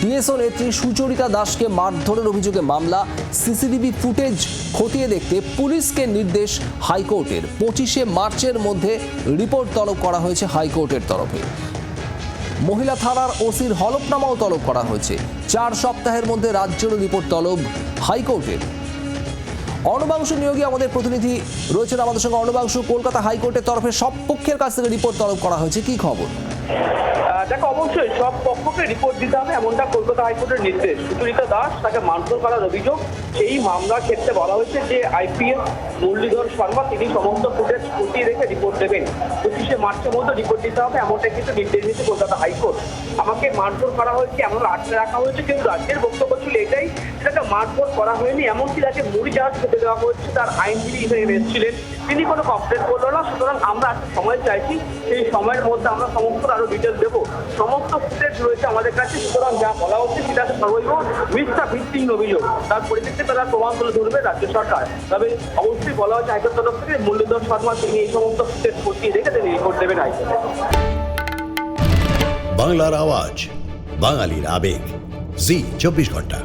DSO নেত্রী সুচরিতা দাসকে মারধরের অভিযোগে মামলা, সিসিটিভি ফুটেজ খতিয়ে দেখতে পুলিশকে নির্দেশ হাইকোর্টের। পঁচিশে মার্চের মধ্যে রিপোর্ট তলব করা হয়েছে হাইকোর্টের তরফে। মহিলা থানার ওসির হলফনামাও তলব করা হয়েছে। চার সপ্তাহের মধ্যে রাজ্যের রিপোর্ট তলব হাইকোর্টের। অর্ণবাংশু নিয়োগে আমাদের প্রতিনিধি রয়েছেন আমাদের সঙ্গে। অর্ণবাংশু কলকাতা হাইকোর্টের তরফে সব পক্ষের কাছ থেকে রিপোর্ট তলব করা হয়েছে। কি খবর? দেখো, অবশ্যই সব পক্ষকে রিপোর্ট দিতে হবে, এমনটা কলকাতা হাইকোর্টের নির্দেশ। সুচরিতা দাস তাকে মারধর করার অভিযোগ এই মামলার ক্ষেত্রে বলা হয়েছে যে আইপিএস মুরলীধর শর্মা, তিনি সমস্ত ফুটেজ ফুটিয়ে রেখে রিপোর্ট দেবেন। পঁচিশে মার্চের মধ্যে রিপোর্ট দিতে হবে, এমনটা কিন্তু নির্দেশ দিয়েছে কলকাতা হাইকোর্ট। আমাকে মারধর করা হয়েছে এমন আটকে রাখা হয়েছে, কিন্তু রাজ্যের বক্তব্য ছিল এটাই সেটাকে মারধর করা হয়নি, এমনকি তাকে মুড়ি জাহাজ খেতে দেওয়া হচ্ছে তার আইনজীবী হিসেবে এসেছিলেন। তিনি কোনো কমপ্লেন করল না, সুতরাং আমরা সময় চাইছি, সেই সময়ের মধ্যে আমরা সমস্ত আরও ডিটেল দেবো। সমস্ত ফুটেজ রয়েছে আমাদের কাছে, সুতরাং যা বলা হচ্ছে সেটা সর্বৈব। মিথ্যা ভিত্তিহীন অভিযোগ। তার পরিপ্রেক্ষিতে তারা প্রমাণ তুলে ধরবে রাজ্য সরকার। তবে অবশ্যই বলা হচ্ছে হাইকোর্ট তরফ থেকে মুরলীধর শর্মা তিনি এই সমস্ত ফুটেজ খতিয়ে দেখে তিনি রিপোর্ট দেবেন হাইকোর্টে। বাংলার আওয়াজ, বাঙালির আবেগ। জি, চব্বিশ ঘণ্টা।